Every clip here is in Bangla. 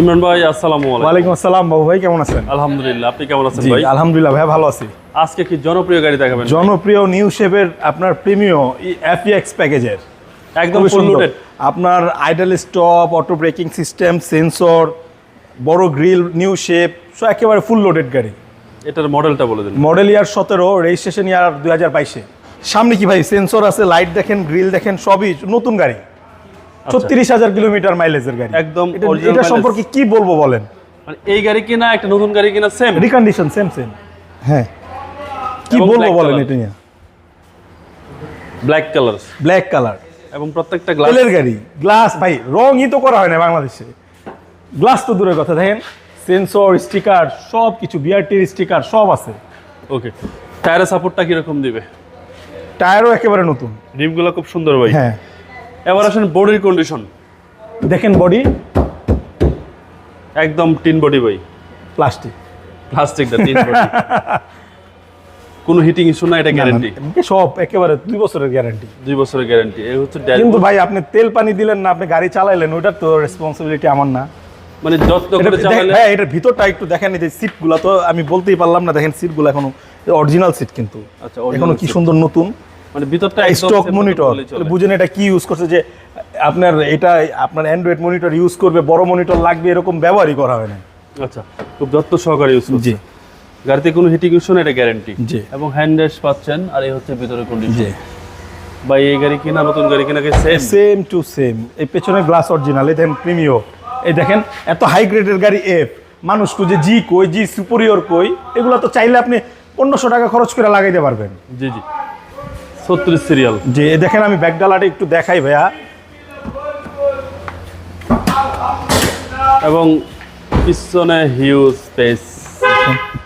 ইমরান ভাই আসসালামু আলাইকুম। ওয়ালাইকুম আসসালাম বাবু ভাই কেমন আছেন? আলহামদুলিল্লাহ আপনি কেমন আছেন ভাই? আলহামদুলিল্লাহ ভাই ভালো আছি। আজকে কি জনপ্রিয় গাড়ি দেখাবেন জনপ্রিয় নিউ শেপের আপনার প্রিমিও এফএক্স প্যাকেজের একদম সুন্দর। আপনার idle stop auto braking system sensor বড় গ্রিল নিউ শেপ সো একেবারে ফুল লোডেড গাড়ি। এটার মডেলটা বলে দিন। মডেল ইয়ার সতেরো রেজিস্ট্রেশন ইয়ার দুই হাজার বাইশে। সামনে কি ভাই সেন্সর আছে লাইট দেখেন গ্রিল দেখেন সবই নতুন গাড়ি। ছত্রিশ হাজার কিলোমিটার মাইলেজের গাড়ি। আচ্ছা। একদম এটা-। সম্পর্কে কি বলব বলেন? মানে এই গাড়ি কিনা একটা নতুন গাড়ি কিনা সেম রিকন্ডিশন সেম সেম হ্যাঁ। কি বলব বলেন এটা নিয়ে? ব্ল্যাক কালার ব্ল্যাক কালার এবং প্রত্যেকটা গ্লাস তেলের গাড়ি। গ্লাস ভাই রঙই তো করা হয় না বাংলাদেশে। গ্লাস তো দূরের কথা। দেখেন সেন্সর স্টিকার সব কিছু বিআরটির স্টিকার সব আছে। ওকে টায়ারের সাপোর্টটা কীরকম দিবে? টায়ারও একেবারে নতুন। রিমগুলো খুব সুন্দর ভাই। হ্যাঁ। এবার আসেন বডির কন্ডিশন দেখেন বডি একদম টিন বডি ভাই প্লাস্টিক। প্লাস্টিকটা টিন বডি কোনো হিটিং ইস্যু না এটা গ্যারান্টি সব একেবারে দুই বছরের গ্যারান্টি দুই বছরের গ্যারান্টি এই হচ্ছে কিন্তু ভাই আপনি তেল পানি দিলেন না আপনি গাড়ি চালাইলেন ওটার তো রেসপন্সিবিলিটি আমার না। মানে যত্ন এটা করে চালালে ভাই এটার ভিতরটা একটু দেখেন এই যে সিটগুলো তো আমি বলতেই পারলাম না দেখেন সিটগুলো এখনও অরিজিনাল সিট কিন্তু। আচ্ছা, এখনও কি সুন্দর নতুন। মানে ভিতরটা স্টক মনিটর। বুঝেন এটা কি ইউজ করছে যে আপনার এটা আপনার অ্যান্ড্রয়েড মনিটর ইউজ করবে বড় মনিটর লাগবে এরকম ব্যবহারই করা হয় না। আচ্ছা খুব যত্ন সহকারে ইউজ জি। গাড়িতে কোনো হিটিং ইস্যু এটা গ্যারান্টি জি। এবং হ্যান্ড রেস্ট পাচ্ছেন আর এই হচ্ছে ভিতরে কন্ডিশন জি। বা এই গাড়ি কিনা নতুন গাড়ি কিনা সেম সেম টু সেম এই পেছনে গ্লাস অরিজিনাল এই দেখেন প্রিমিও এই দেখেন এত হাই গ্রেডের গাড়ি এফ মানুষ খুঁজে জি কই জি সুপেরিয়র কই এগুলো তো চাইলে আপনি পনেরোশো টাকা খরচ করে লাগাইতে পারবেন। জি জি। ছত্রিশ সিরিয়াল যে দেখেন আমি ব্যাগডালাটা একটু দেখাই ভাইয়া। এবং পিছনে হিউজ স্পেস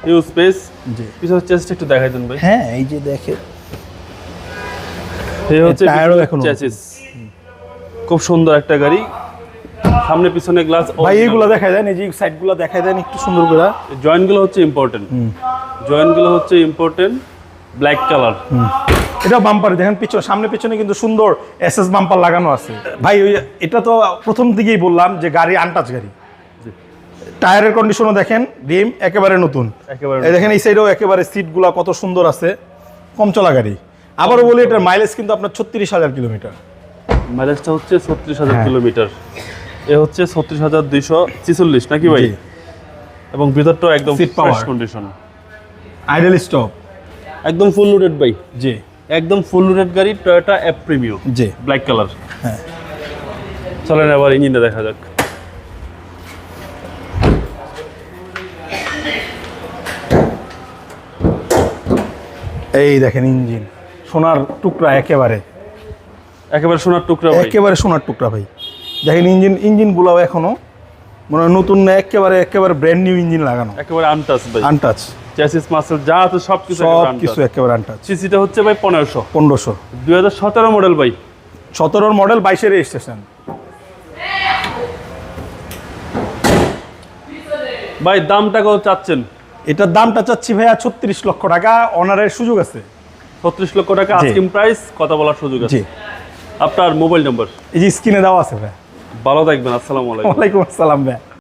হিউজ স্পেস জি। পিছনে চেস্ট একটু দেখাই দেন ভাই। হ্যাঁ এই যে দেখে এই হচ্ছে টায়ারও এখনও চেসিস খুব সুন্দর একটা গাড়ি। সামনে পিছনে গ্লাস ভাই এইগুলো দেখাই দেন এই যে সাইডগুলো দেখাই দেন একটু সুন্দর করে। জয়েন্টগুলো হচ্ছে ইম্পর্টেন্ট জয়েন্টগুলো হচ্ছে ইম্পর্টেন্ট ব্ল্যাক কালার এটা বাম্পার দেখেন পিছনে সামনে পিছনে কিন্তু সুন্দর এসএস বাম্পার লাগানো আছে। ভাই ওই এটা তো প্রথম দিকেই বললাম যে গাড়ি আনটাচ গাড়ি। টায়ারের কন্ডিশনও দেখেন রিম একেবারে নতুন। একেবারে দেখেন এই সাইডেও একেবারে সিটগুলো কত সুন্দর আছে কম চলা গাড়ি। আবারও বলি এটার মাইলেজ কিন্তু আপনার ছত্রিশ হাজার কিলোমিটার। মাইলেজটা হচ্ছে ছত্রিশ হাজার হ্যাঁ। কিলোমিটার। এ হচ্ছে ছত্রিশ হাজার দুইশো ছিচল্লিশ নাকি ভাই? এবং ভিতরটাও একদম fresh power। Condition idle stop একদম ফুল লোডেড ভাই। জি। একদম ফুল লোডেড গাড়ি টয়োটা অ্যাপ প্রিমিয়াম জি। ব্ল্যাক কালার হ্যাঁ। চলেন এবার ইঞ্জিনটা দেখা যাক। এই দেখেন ইঞ্জিন সোনার টুকরা একেবারে। একেবারে সোনার টুকরা ভাই। একেবারে সোনার টুকরা ভাই। দেখেন ইঞ্জিন ইঞ্জিনগুলোও এখনও মনে হয় নতুন না একেবারে একেবারে ব্র্যান্ড নিউ ইঞ্জিন লাগানো। একেবারে আনটাচ ভাই। আনটাচ চ্যাসিস মাসেল যা আছে সব কিছু সব কিছু একেবারে আনটাচ সিসিটা হচ্ছে ভাই পনেরোশো। পনেরোশো। দুই হাজার সতেরো মডেল ভাই। সতেরোর মডেল বাইশের রেজিস্ট্রেশন ভাই দামটা কত চাচ্ছেন? এটার দামটা চাচ্ছি ভাইয়া ছত্রিশ লক্ষ টাকা। অনারের সুযোগ আছে। ছত্রিশ লক্ষ টাকা। আস্কিং প্রাইস কথা বলার সুযোগ আছে। আপনার মোবাইল নাম্বার এই যে স্ক্রিনে দেওয়া আছে ভাই ভালো থাকবেন আসসালামু আলাইকুম। ওয়ালাইকুম আসসালাম ভাই